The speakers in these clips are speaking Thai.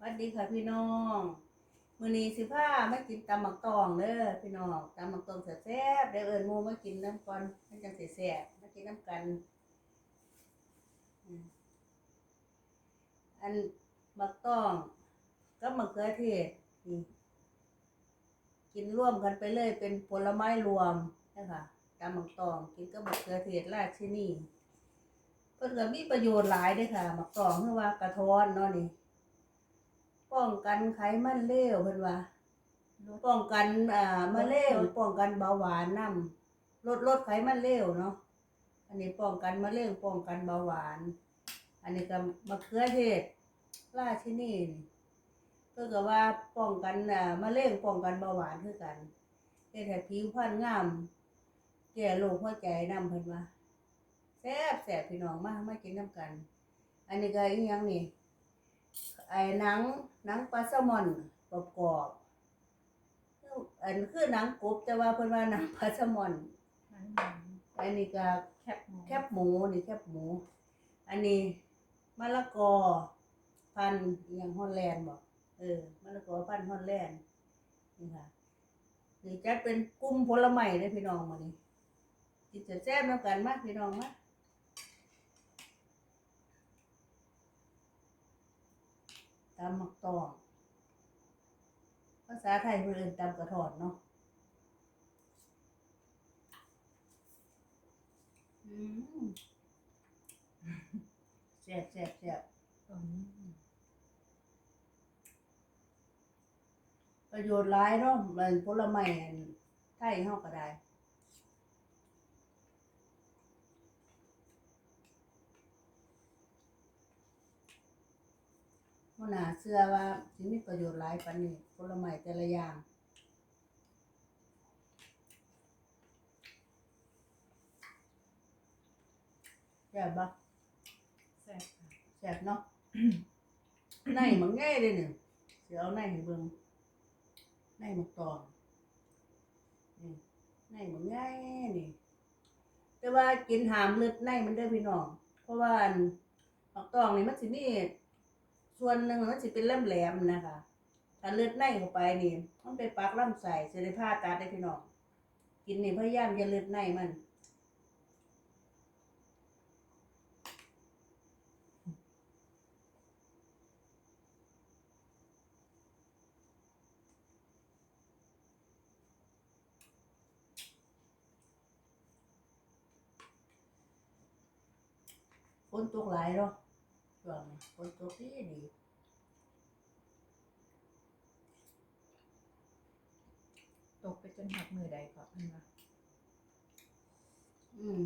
สวัสดีค่ะพี่น้องมื้อนี้สิพามากินตำหมักตองเด้อพี่น้องตำหมักตองแซ่บๆได้เอิ้นหมู่มากินน้ำก่อนมันจังสิแซ่บมากินน้ำกัน อันหมักตองกับมะเขือเทศนี่กินร่วมกันไปเลยเป็นผลไม้รวมนะคะตำหมักตองกินกับมะเขือเทศราชินีเพิ่นก็มีประโยชน์หลายเด้อค่ะหมักตองคือว่ากระท้อนเนาะนี่ ป้องกันไขมันเลวเพิ่นว่าป้องกันอ่ามะเร็งป้องกันเบาหวานนำลดลดไขมันเลวเนาะอันนี้ป้องกันมะเร็งป้องกันเบาหวาน อันนี้ก็มะเขือเทศราชินีนี่เพิ่นก็ว่าป้องกันอ่ามะเร็งป้องกันเบาหวานคือกันเฮ็ดให้ผิวพรรณงามแก้โรคหัวใจนำเพิ่นว่าแซ่บแซ่บพี่น้องมามากินนํกัน อันนี้ก็อีหยังนี่ ไอ้หนังหนังปลาแซลมอนกรอบๆคืออันคือหนังกบแต่ว่าเพิ่นว่าหนังปลาแซลมอนอันนี้ก็แคบหมูแคบหมูนี่แคบหมู อันนี้มะละกอพันธุ์อหย่างฮอลแลนด์บอกเออมะละกอพันธุ์ฮอลแลนด์นี่ค่ะนี่จัดเป็นกลุ่มผลไม้เด้อพี่น้องมื้อนี้กินแซ่บๆนำกันมาพี่น้องมา ตำหมักตอง ภาษาไทยเพิ่นเอิ้นตำกระถอนเนาะอืมแซ่บแซ่บแซ่บอืมประโยชน์หลายเนาะมันผลไม้อันไทยเฮาก็ได้ บ่น่าเชื่อว่าสิมีประโยชน์หลายปานนี้ผลไม้แต่ละอย่างแซ่บบ่แซ่บค่ะแซ่บเนาะ ในมันง่ายเลยเนี่ยสิเอาในให้เบิ่งในมันตองนี่ในมันง่ายนี่ แต่ว่ากินหามเลือดในมันเด้อพี่น้อง เพราะว่าอันมักตองนี่มันสิมี ส่วนหนึ่งมันสิเป็นแหลมนะคะถ้าเลือดในเข้าไปนี่มันไปปักลำไส้สิได้ผ่าตัดได้พี่น้องกินนี่พยายามอย่าเลือดในมันฝนตกหลายเนาะ ช่วงนี้ฝนตกดีดีตกไปจนหักมือใดก็เพิ่นว่าอืม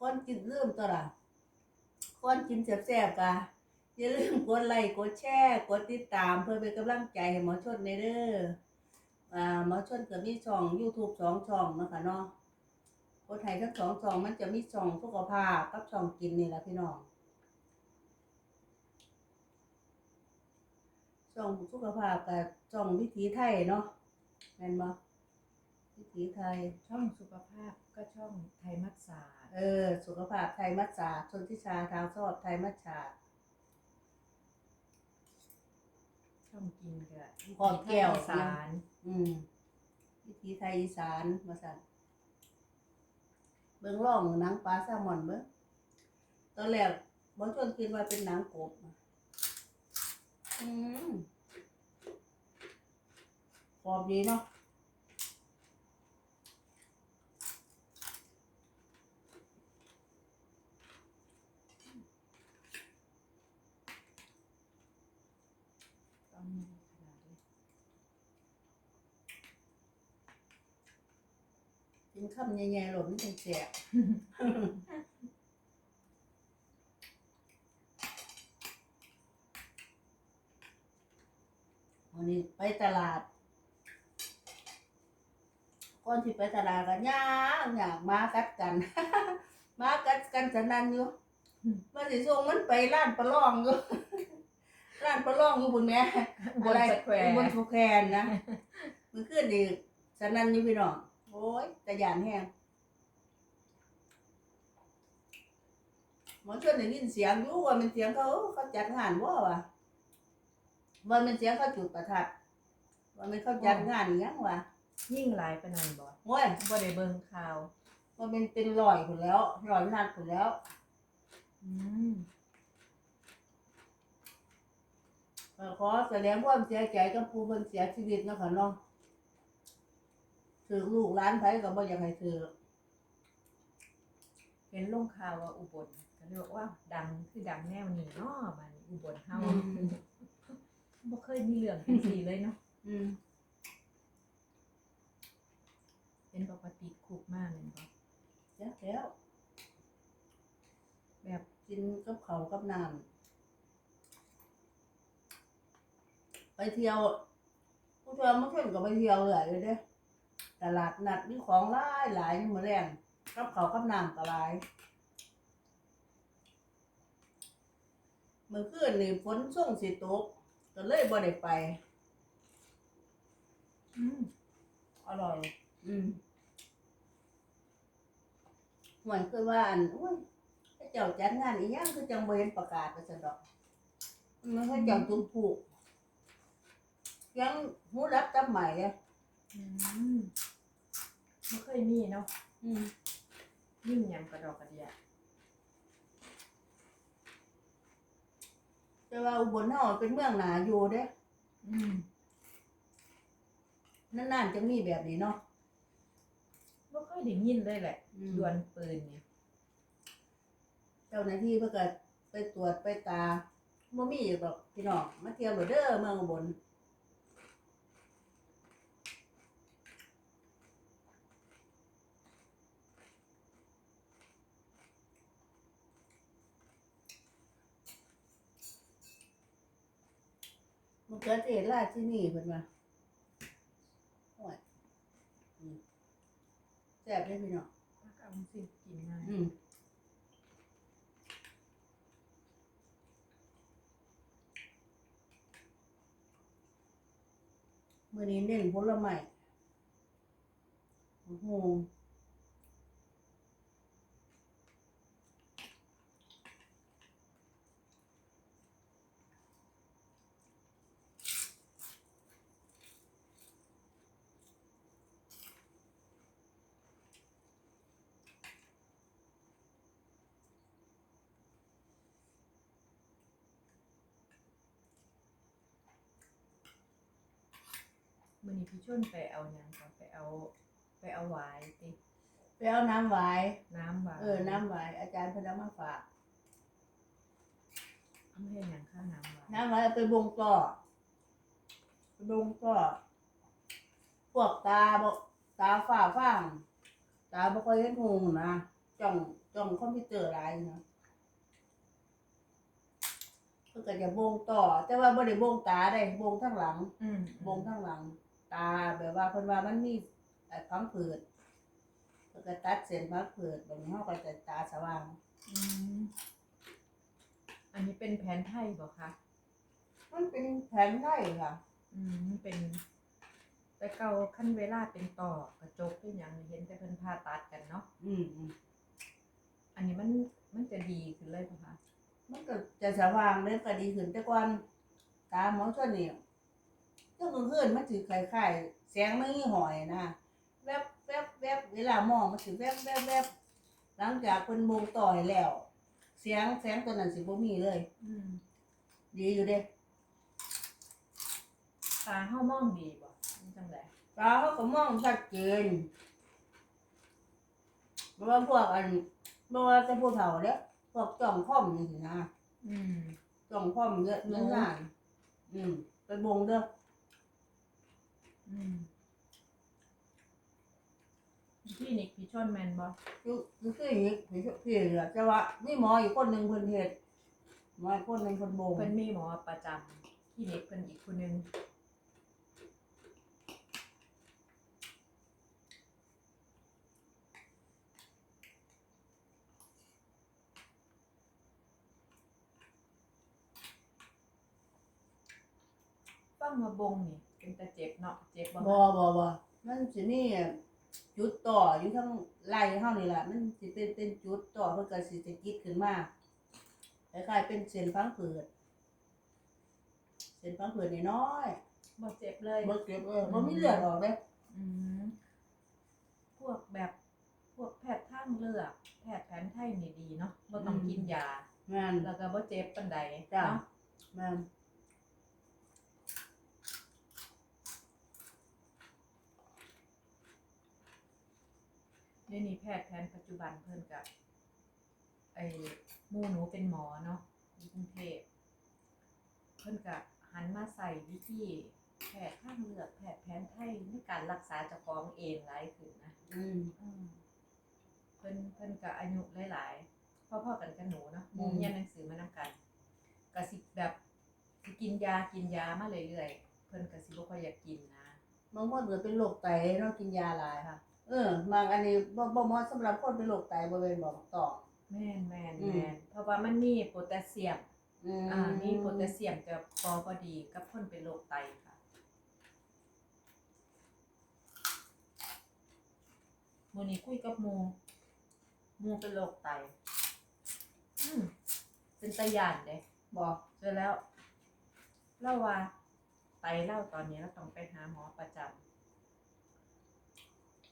ก่อนกินลืมตัวละก่อนกินแซ่บๆกะอย่าลืมกดไลค์กดแชร์กดติดตามเพื่อเป็นกำลังใจให้หมอชนในเด้ออ่าหมอชนก็มีช่อง YouTube สองช่องเนาะคะเนาะกดให้ทั้งสองช่องมันจะมีช่องสุขภาพกับช่องกินนี่แหละพี่น้อง ช่องสุขภาพกับช่องวิถีไทยเนาะแม่นบ่วิถีไทย ช่องสุขภาพก็ช่องไทยมัดสาเออ สุขภาพไทยมัจจาชนทิชาทางชอบไทยมัจจาช่องกินก็ขอบแก้วสาร อืมวิถีไทยอีสานมาสั่นเบิ่งร่องหนังปลาแซลมอนเบิ่งตอนแรกบางชนคิดว่าเป็นหนังกบ อืมกรอบดีเนาะตอนนี้าดนี้กินคำใหญ่ๆหลบมันจังแสบ วันนี้ไป ตลาดก่อนที่ไปตลาดกันยากยากมากัดกัน มากัดกันสนั่นอยู่มันสิส่งมันไปร้านปลาล่องอยู่ร้านปลาล่องอยู่บนแม่บนสแควร์บนสแควร์นะมันขึ้นดีสนั่นอยู่พี่น้องโอ้ยแต่ยานแห้งหมอชวนได้ยินเสียงอยู่ว่ามันเสียงเขาเขาจัดงานบ่วะว่ามันเสียงเขาจุดประทัด ว่ามันเขาจัดงานอีหยังวะยิ่งหลายปานนั้นบ่โอ้ยบ่ได้เบิ่งข่าว ว่ามันเป็นร้อยคนแล้วร้อยนัดคนแล้ว อืมก็ขอแสดงความเสียใจกับผู้เพิ่นเสียชีวิตเนาะค่ะเนาะถือลูกหลานไผก็บ่อยากให้ถือเห็นลงข่าวว่าอุบลก็เลยบอกว่า ดังคือดังแนวนี้เนาะบ้านอุบลเฮาบ่เคยมีเรื่องจังซี่เลยเนาะ อืมเป็นปกติคุกมากเลยบ่จักแล้วแบบกินกับเขาวกับน้ำไปเที่ยวผู้เที่ยวเมื่อคืนก็ไปเที่ยวเลยเลยเด้ตลาดนัดมีของหลายหลายนี่มื้อแรงกับเขาวกับน้ำก็หลายเมื่อคืนนี่ฝนส่งสิตกก็เลยบ่ได้ไป อืมอร่อยอืมหวยคือว่าอันอุ้ยไอ้เจ้าจัดงานอีหยังคือจังบ่เห็นประกาศว่าซั่นดอก มันให้เจ้าจุดผูกยังหูรับจำใหม่เลยอืมบ่เคยมีเนาะอืมยิ่งหยังกระดอกกระเดียแต่ว่าอุบลเฮาเป็นเมืองหนาอยู่เด้อืม นานๆจะมีแบบนี้เนาะบ่เคยได้ยินเลยแหละอืมดวนปืนเนี่ยเจ้าหน้าที่เพิ่นก็ไปตรวจไปตาบ่มีอีกหรอกพี่น้องมาเที่ยวโลดเด้อเมืองอุบลมันเกิดเหตุราชที่นี่เพิ่นว่าโอ้ยอืม แซ่บเลยพี่น้องพักเอาสิกินง่ายอืมมื่อนี้เน้นผลไม้โอ้โห มื้อนี้พี่ชนไปเอาหยังก่อนไปเอา ไปเอาหวายติไปเอาน้ำหวาย น้ำหวายเออ น้ำหวาย อาจารย์เพนเอามาฝาก เอามาเฮ็ดหยังค่าน้ำหวายน้ำหวายเอาไปบงต่อไปบงต่อพวกตาบตาฝ้าฟ้าง ตาบ่ค่อยเห็นหงนะจ้องจ้องคอมพิวเตอร์หลายนะเพิ่นก็จะบงต่อ แต่ว่าบ่ได้บงตาได้บงทั้งหลัง อืมบงทั้งหลัง ตาแบบว่าเพิ่นว่ามันมีเอ่อพังผืดเพิ่นก็ตัดเส้นพังผืดแบบนี้เฮาก็จะตาสว่าง อืมอันนี้เป็นแผนไทยบ่คะมันเป็นแผนไทยค่ะ อืมเป็น แต่เก่าขั้นเวลาเป็นต่อกระจกเป็นหยังเห็นแต่เพิ่นผ่าตัดกันเนาะอืมอืมอันนี้มันมันจะดีขึ้นเลยป่ะคะมันก็จะสว่างเลยก็ดีขึ้นแต่ก่อนตาหมอชนนี่ เจ้ากลางคืนมันสิคล้ายๆแสงมันมีหอยนะแวบแวบแวบเวลามองมันสิแวบแวบแวบหลังจากเพิ่นบงต่อยแล้ว เสียงแสงตัวนั้นสิบ่มีเลย อืมดีอยู่เด้ตาเฮามองดีบ่มันจังไดตาเขาก็มองชัดเจนเพราะว่าพวกอันเพราะว่าจะผู้เฒ่าเด้อพวกจ้องค่อมนี่สินะอืมจ้องค่อมเยอะเยอะงานอืมไปบงเด้ออืม พี่นิกพี่ชนแมนบ่คือคือคืออย่างนี้พี่พี่เหลือแต่ว่ามีหมออยู่คนหนึ่งเพิ่นเฮ็ดหมออีกคนหนึ่งเพิ่นบงเพิ่นมีหมอประจำพี่นิกเพิ่นอีกคนนึงฟังมาบงนี่ เป็นตาเจ็บเนาะเจ็บบ่บ่บ่บ่มันสิมีจุดต่ออยู่ทั้งไหล่เฮานี่แหละมันสิเป็นเป็นจุดต่อเพิ่นก็สิสะกิดขึ้นมาคล้ายๆเป็นเส้นพังผืดเส้เป็นพังผืดน้อยบ่เจ็บเลยๆบ่เก็บเออบ่มีเลือดออกเด้อืมพวกแบบพวกแพทย์ทางเลือกแพทย์แผนไทยนี่ดีเนาะบ่ต้องกินยาแม่นแล้วก็บ่เจ็บปานใดจ้ะเนาะแม่น เดี๋ยวนี้แพทย์แผนปัจจุบันเพิ่นก็ไอ้หมู่หนูเป็นหมอเนาะอยู่กรุงเทพเพิ่นก็หันมาใส่วิธีแพทย์ทางเลือกแพทย์แผนไทยในการรักษาเจ้าของเองหลายขึ้นนะอืมอืมเพิ่นเพิ่นก็อายุหลายๆพ่อๆกันกับหนูเนาะหอืมู่มเรียนหนังสือมานำกันก็สิแบบสิกินยากินยามาเรื่อยๆเพิ่นก็สิบ่ค่อยอยากกินนะ บางคนก็เป็นโรคไตเนาะกินยาหลายค่ะ เออบางอันนี้บ่บ่เหมาะสำหรับคนเป็นโรคไตบ่เป็นบอกต่อ แม่นแม่นอืม แม่นเพราะว่ามันมีโพแทสเซียมอืมอ่ามีโพแทสเซียมจะพอพอดีกับคนเป็นโรคไตค่ะมื้อนี้คุยกับหมู่หมู่เป็นโรคไต อืมเป็นตาย่านเด้ บอกเสร็จแล้วเล่าว่าไตเล่าตอนนี้เราต้องไปหาหมอประจำ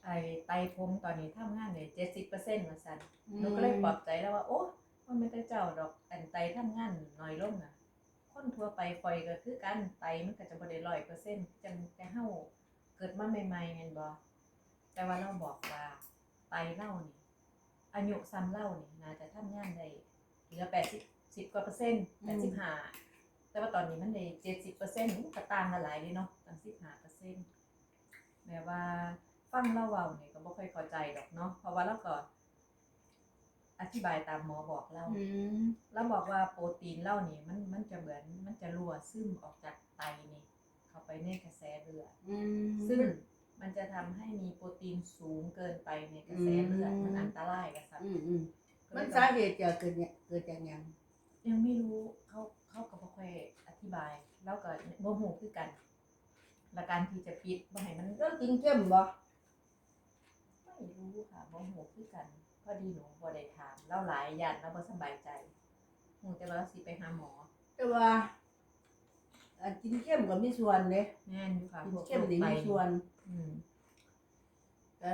ไอไตผมตอนนี้ทำงานเลยเจ็ดสิบเปอร์เซ็นต์มาสันหนูก็เลยปลอบใจแล้วว่าโอ้ว่าไม่ได้เจ้าดอกอันไตทำงานน้อยลงอะ คนทั่วไปคอยก็คือกันไตมันก็จะบ่ได้ร้อยเปอร์เซ็นต์จังแต่เฮาเกิดมาใหม่ๆแม่นบ่แต่ว่าเราบอกว่าไตเล่านี่อายุซ้ำเล่านี่น่าจะทำงานได้เหลือแปดสิบสิบกว่าเปอร์เซ็นต์แปดสิบห้าแต่ว่าตอนนี้มันได้เจ็ดสิบเปอร์เซ็นต์ก็ต่างกันหลายเลยเนาะตั้งสิบห้าเปอร์เซ็นต์แม้ว่า ฟังเล่าเว้าเนี่ยก็บ่ค่อยเข้าใจดอกเนาะเพราะว่าเราก็ อธิบายตามหมอบอกเราอืมเราบอกว่าโปรตีนเล่านี่มันมันจะเหมือนมันจะรั่วซึมออกจากไตนี่เข้าไปในกระแสเลือด อืม ซึ่งมันจะทำให้มีโปรตีนสูงเกินไปในกระแสเลือดอืม มันอันตรายกับสัตว์อืมอืมมันสาเหตุจะเกิดเนี่ยเกิดจากหยังยังไม่รู้เขาเขาก็บ่ค่อยอธิบาย แล้วก็บ่ฮู้คือกันและการที่จะปิดบ่ให้มันก็กินเข้มบ่ ไม่รู้ค่ะบ่ฮู้คือกัน พอดีหนูบ่ได้ถามแล้วหลายย่านแล้วบ่สบายใจฮู้แต่ว่าสิไปหาหมอแต่ว่าอันกินเข้มก็มีส่วนเด้แม่นอยู่ค่ะกินพวกเข้มโรคนี่ไตมีส่วนอืมแต่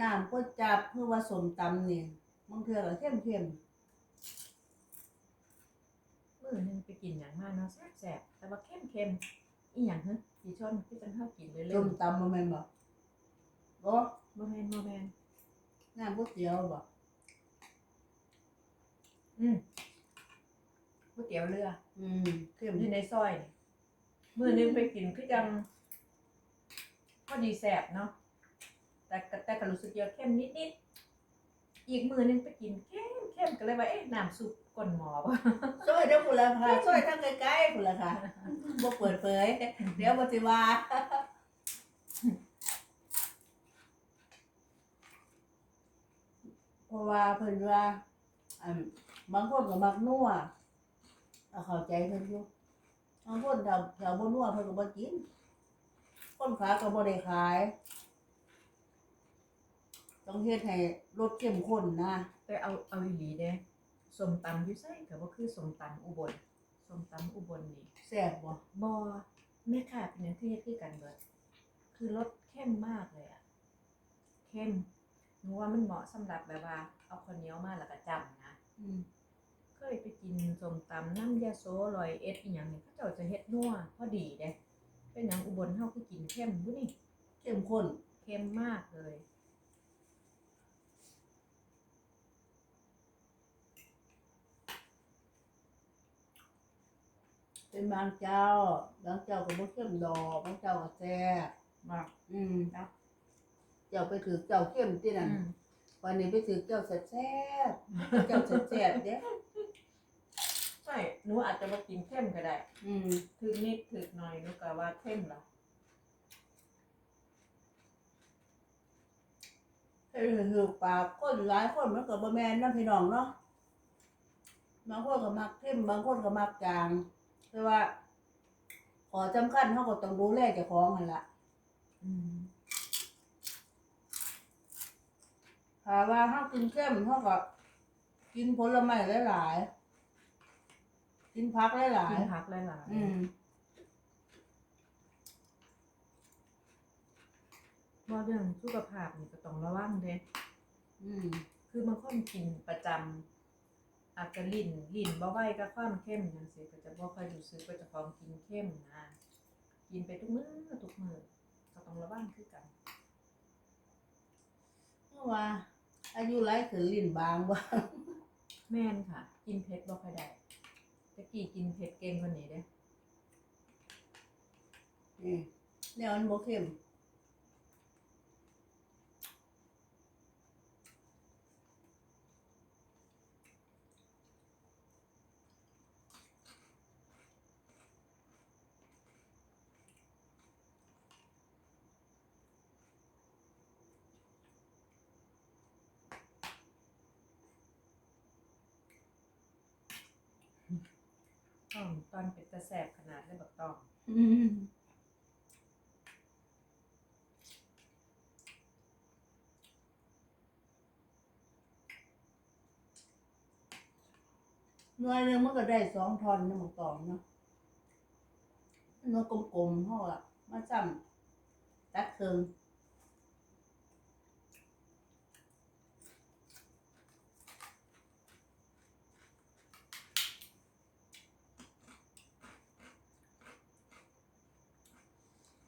น้ำก๋วยจับเพื่อว่าสมตำนี่บางเทื่อก็เข้มเข้มมื้อหนึงไปกินหยังมาเนาะแซ่บๆแต่ว่าเข้มๆอีหยังฮะกี่ช้อนคือจังเฮากินเรื่ๆอยส้มตำบ่แม่นบ่ บ่ๆบ่แม่นบ่แม่นน้ำก๋วยเตี๋ยวบ่อืมก๋วยเตี๋ยวเรืออืมเข้มอยู่ในซอยนี่มื้อหนึงไปกินคือจังพอดีแซ่บเนาะแต่ก็แต่ก็รู้สึกว่าเข้มนิดๆอีกมื้อหนึงไปกินเข้มเข้มก็เลยว่าเอ๊ะน้ำซุปก้นหมอบ่ช่วยเด้อพุ่นล่ะค่ะช่วยทางไกลๆพุ่นล่ะค่ะบ่เปิดเผยเดี๋ยวบ่สิว่า เพราะว่าเพิ่นว่าอันบางคนก็มักนัวเอาเข้าใจเพิ่นอยู่บางคนถ้าถ้าบ่นัวเพิ่นก็บ่กิน คนขายก็บ่ได้ขาย ต้องเฮ็ดให้รสเข้มข้นนะแต่เอาเอาอีหลีเด้ส้มตำอยู่ไสก็บ่คือส้มตำอุบลส้มตำอุบลนี่แซ่บบ่บ่แม่ค้าเป็นหยังที่เฮ็ดคือกันเบิดคือรสเข้มมากเลยอะเข้ม หนูว่ามันเหมาะสำหรับแบบว่า เอาข้าวเหนียวมาแล้วก็จ้ำนะอืมเคยไปกินส้มตำน้ำยาโซลอยเอ็ดอีหยังนี่เขาเจ้าจะเฮ็ดนัวพอดีเด้เป็นหยังอุบลเฮาคือกินเข้มบุนี่เข้มข้นเข้มมากเลย เป็นบางเจ้าบางเจ้าก็บ่เข้มดอกบางเจ้าก็แซ่บมากอืมเนาะ เจ้าไปถือเจ้าเข้มที่นั่นอืมวันนี้ไปถือเจ้าแซ่บๆเจ้าแซ่บๆเด้ใช่หนูอาจจะบ่กินเข้มก็ได้ อืมถึกนิดถึกหน่อยหนูก็ว่าเข้มล่ะเฮ้ยถือปากคนหลายคนมันก็บ่แม่นนะพี่น้องเนาะบางคนก็มักเข้มบางคนก็มักจางแต่ว่า ขอจำคัญเฮาก็ต้องดูแลเจ้าของหั่นล่ะอืม ถ้าว่าห้ากินเข้มเท่ากับกินผลไม้หลายๆกินพักหลายกินผักหลายๆอืมบ่เรื่องสุขภาพนี่ก็ต้องระวังเด้อืมคือบางคนกินประจำอาจจะลิ่นลิ่นบ่ไวก็บความเข้มจังซี่ก็จะบ่ค่อยรู้อกว่าเจะของกินเข้มนะกินไปทุกมื้อทุกมือก็ต้องระวังคือกันเมื่อว่า อายุหลายขึ้นลิ้นบางบ่แม่นค่ะ กินเผ็ดบ่ค่อยได้ตะกี้กินเผ็ดเก่งกว่านี้เด้นี่แล้วมันบ่เข้ม ตองตอนเป็ดจะแสบขนาดเลยบักต้องอืมหน่วยหนึงมันก็ได้สองทอนนะหมกตองเนาะหนวกลมๆเฮาอะมาจำตัดเครึ่ง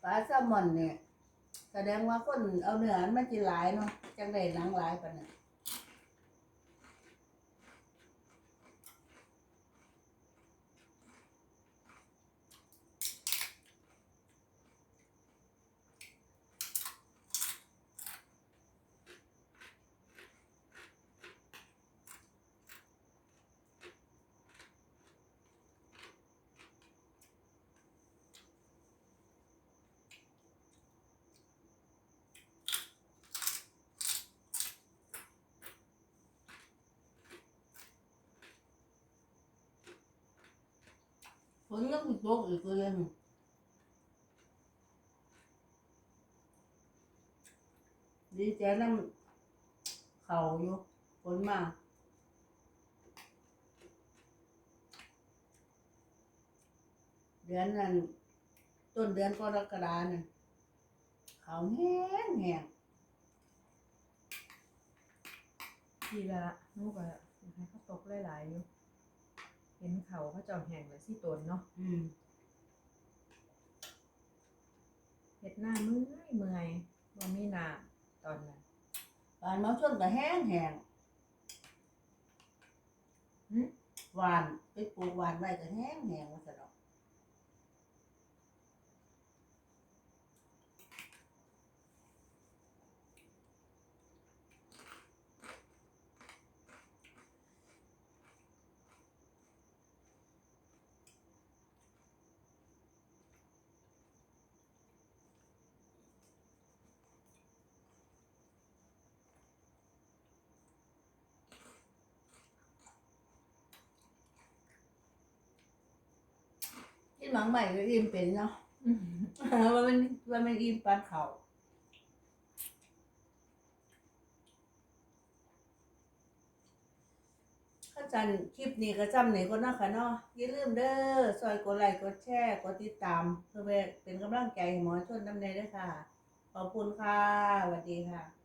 ปลาแซลมอนเนี่ย แสดงว่าคนเอาเนื้อมันกินหลายเนาะจังได้หนังหลายปานนั้น ฝนก็ตกอีกเลยนะดีใจน้ำเขาอยู่ฝนมาเดือนนั้นต้นเดือนกรกฎาเนี่ยเขาแห้งแห้งทีละนูกอะให้เขาตกหลายๆอยู่ เห็นเขาเขาเจ้าแห้งแล้วสิตนเนาะอืมเฮ็ดหน้าเมื่อยเมื่อยบ่มีน้ำตอนนั้นบานมาชนก็แห้งแห้งหึหวานไปปลูกหวานไว้ก็แห้งแห้งว่าซะดอก กินหมังใหม่ก็อิ่มเป็นเนาะอื้อว่ามันว่ามันอิ่มปานเขาข้าจันคลิปนี้ก็จำไหนก็เนาะค่ะเนาะอย่าลืมเด้อซอยกดไลค์กดแชร์กดติดตาม เพื่อเป็นกำลังใจให้หมอชนน้ำในด้วยค่ะ ขอบคุณค่ะสวัสดีค่ะ